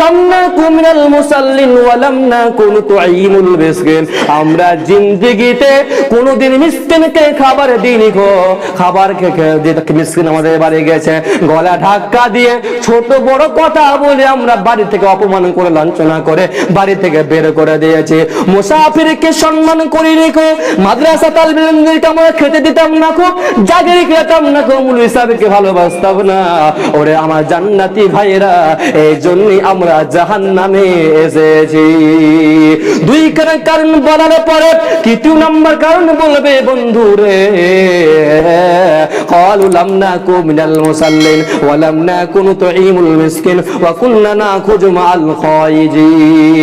নাহানু লামনা আমরা জিন্দেগিতে কোনোদিন মিসকিনকে খাবার দিইনি গো। খাবার মিসকিন আমাদের বাড়ি গেছে। গলা ঢাকা দিয়ে ছোট বড় কথা বলে আমরা বাড়ি থেকে অপমান করে, লাঞ্ছনা করে বাড়ি থেকে বের করে দিয়েছে। মুসাফিরকে সম্মান করি রেখো মাদ্রাসা তালবিলদেরকে আমরা খেতে দিতাম না খুব জাগির খেতাম না খুব মুলবি সাহেবকে ভালোবাসতাম না। ওরে আমার জান্নাতি ভাইরা এই জন্যই আমরা জাহান নামে এসেছি দুই কারণ কারণ বলার পরে তৃতীয় নাম্বার কারণ বলবে বন্ধু রে قالوا لم نكن من المصلين ولم نكن نطعم المسكين وكنا ناخذ مع الخائجين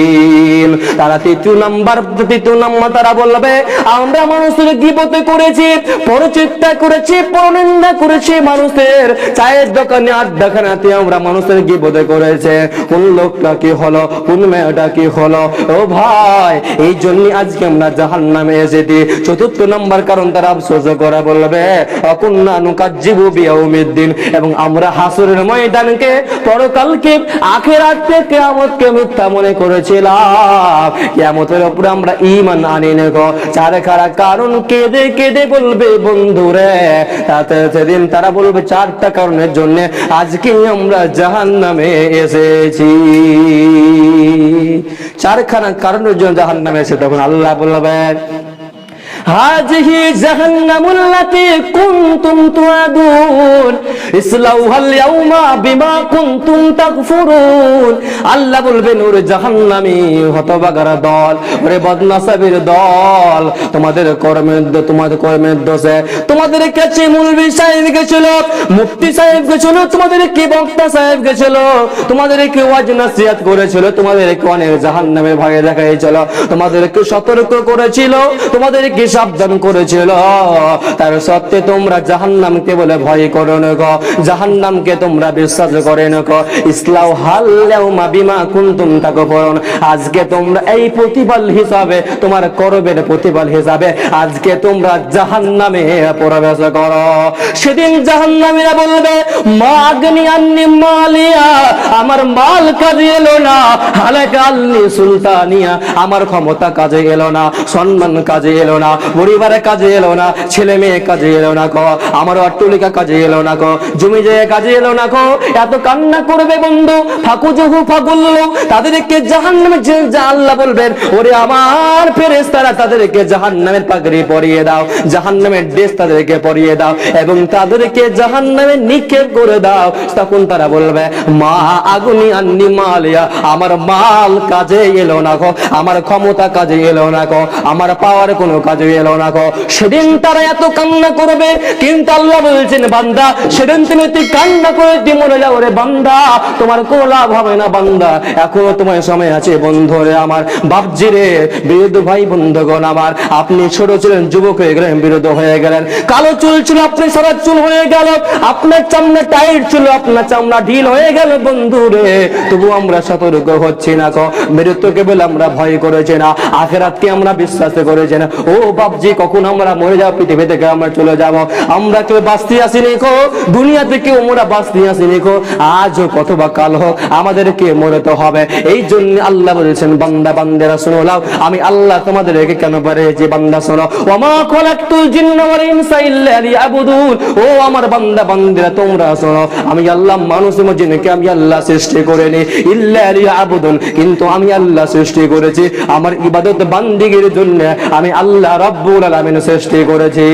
তারা তৃতীয় নাম্বার তৃতীয় নাম্বার তারা বলবে, আমরা মানুষের গিবতে করেছি পরচিন্তা করেছি, পরনিন্দা করেছি মানুষের। চায়ের দোকানে আড্ডাখানাতে আমরা মানুষের গিবতে করেছে। কোন লোকটা কি হলো, কোন মেয়েটা কি হলো? ও ভাই, এই জন্য আজকে আমরা জাহান নামে এসেছি। চতুর্থ নাম্বার কারণ তারা আফসোস করে বলবে, অকুন্না নুকাজ্জিবু বিয়াউমিদ্দিন। এবং আমরা হাসরের ময়দানকে, পরকালকে, আখিরাতকে, কিয়ামতকে মিথ্যা মনে করেছিলাম। কিয়ামতের উপরে আমরা ইমান আনি নেব চার খারা কারণ কেঁদে কেঁদে বলবে বন্ধুরে, তাতে সেদিন তারা বলবে চারটা কারণের জন্য আজকে আমরা জাহান নামে এসেছি চারখানা কারণের জন্য জাহান নামে এসে তখন আল্লাহ বলবেন হাজহি জাহান্নামুল্লাতি কুনতুম তুআদুন। ইসলাউহাল ইয়াউমা বিমা কুনতুম তাকফুরুন আল্লাহ বলবে, নূর জাহান্নামি হতভাগারা দল, ওরে বদনাসাবির দল। তোমাদের কর্মের তোমাদের কর্মের দোষে। তোমাদের কাছে মুলবি সাহেব গেছিল, মুফতি সাহেব গেছিল, তোমাদের কি বক্তা সাহেব গেছিল? তোমাদের কি ওয়াজ নাসিহাত করেছিল? তোমাদের কি অনেক জাহান্নামের ভাগে দেখাইছিল? তোমাদেরকে সতর্ক করেছিল? তোমাদের কি সাবধান করেছিল। তার সত্ত্বে তোমরা জাহান্নামকে বলে ভয় করো না গো। জাহান্নামকে তোমরা বিশ্বাস করে না ইসলাম হাল্লাও মা বিমা কুনতুম তাকফুরুন। আজকে তোমরা এই প্রতিফল হিসাবে, তোমার করবের প্রতিফল হিসাবে আজকে তোমরা জাহান্নামে প্রবেশ করো। সেদিন জাহান্নামীরা বলবে, মা আগ্নি আন্নি মালিয়া, আমার মাল কাজে এলো না। হালাকা আল্লি সুলতানিয়া, আমার ক্ষমতা কাজে এলো না, সম্মান কাজে এলো না। পরিবারের কাজে এলো না, ছেলে মেয়ে কাজে এলো না কো আমার অট্টলিকা কাজে এলো না কো জমি জায়গা কাজে এলো না কো এত কান্না করবে বন্ধু, ফাকু জহু ফাগুল্লু, তাদেরকে জাহান্নামে যে যা আল্লাহ বলবেন, ওরে আমার ফেরেশতারা তাদেরকে জাহান্নামের পাগড়ি পরিয়ে দাও, জাহান্নামের ড্রেস তাদেরকে পরিয়ে দাও, এবং তাদেরকে জাহান্নামে নিক্ষেপ করে দাও। তখন তারা বলবে, মা আগুনি আন্নি মালিয়া, আমার মাল কাজে এলো না কো আমার ক্ষমতা কাজে এলো না কো আমার পাওয়ার কোনো কাজে এলো না গো। সেদিন তারা এত কান্না করবে, কিন্তু আল্লাহ বলছেন, বান্দা, সেদিন তুমি তুই কান্না করে তুই যাও রে বান্দা। তোমার কোনো লাভ হবে না বান্দা। তোমার সময় আছে, বন্ধু রে আমার। বাপজি রে, বিরুদ্ধ ভাই, বন্ধুগণ আমার। আপনি ছোট ছিলেন, যুবক হয়ে গেলেন, বিরুদ্ধ হয়ে গেলেন। কালো চুল ছিল, আপনি সারা চুল হয়ে গেল। আপনার চামড়া টাইট ছিল, আপনার চামড়া ঢিল হয়ে গেল, বন্ধু রে। তবু আমরা সতর্ক হচ্ছি না কো মৃত্যুকে বলে আমরা ভয় করেছি না। আখেরাতকে আমরা বিশ্বাস করেছি না। ও বাপজি, কখন আমরা মরে যাব, পৃথিবী থেকে আমরা চলে যাব? আমরা কেউ বাঁচতে আসিনি কো? দুনিয়াতে কেউ আমরা বাঁচতে আসিনি কো? আজও কত বা কাল? হোক আমাদেরকে মরতে হবে। এই জন্য আল্লাহ বলেছেন, বান্দা, বান্দেরা, শোনো, লাও। আমি আল্লাহ তোমাদেরকে কেন পারে যে বান্দা, শোনো। ওমা ইনসা ও আমার বান্দা, বান্দেরা, তোমরা শোনো। আমি আল্লাহ মানুষ জিনকে আমি আল্লাহ সৃষ্টি করিনি, ইল্লা লিয়াবুদুন। কিন্তু আমি আল্লাহ সৃষ্টি করেছি। আমার ইবাদত বান্দিগির জন্য। আমি আল্লাহ আলামিন সৃষ্টি করেছি।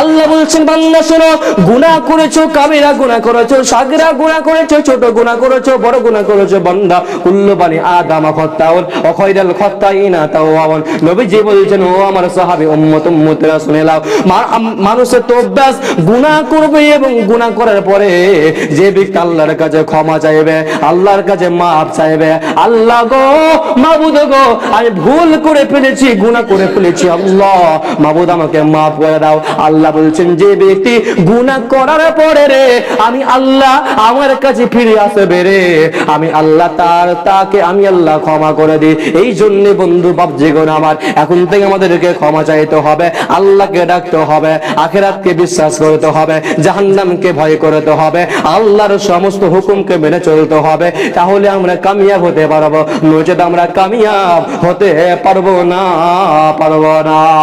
আল্লাহ বলছেন, বান্দা, শোনো, গুনাহ করেছ, কাবিরা গুনাহ করেছ, সাগরা গুনাহ করেছ, ছোট গুনাহ করেছ, বড় গুনাহ করেছ, বান্দা কুল্লু বানি নবীজি বলছেন, ও আমার সাহাবী, উম্মত উম্মতেরা, শুনে মানুষের তো অভ্যাস, গুনাহ করবে এবং গুনাহ করার পরে যে ব্যক্তি আল্লাহর কাছে ক্ষমা চাইবে, আল্লাহর কাছে মাফ চাইবে, আল্লাহ গো, মাবুদ গো, আমি ভুল করে ফেলেছি, গুনাহ করে ফেলেছি, আল্লাহ। মাবুদ, আমাকে মাফ করে দাও। আল্লাহ বলছেন, যে ব্যক্তি গুনাহ করার পরে রে, আমি আল্লাহ আমার কাছে ফিরে আসবে রে। আমি আল্লাহ তার, তাকে আমি আল্লাহ ক্ষমা করে দিই। এই জন্য বন্ধু বাবজি গোন আমার, এখন থেকে আমাদেরকে ক্ষমা চাইতে হবে, আল্লাহকে ডাকতে হবে, আখেরাতকে বিশ্বাস করতে হবে, জাহান্নামকে ভয় করতে হবে, আল্লাহর সমস্ত হুকুমকে মেনে চলতে হবে। তাহলে আমরা কামিয়াব হতে পারব। নচেত আমরা কামিয়াব হতে পারব না পারব না।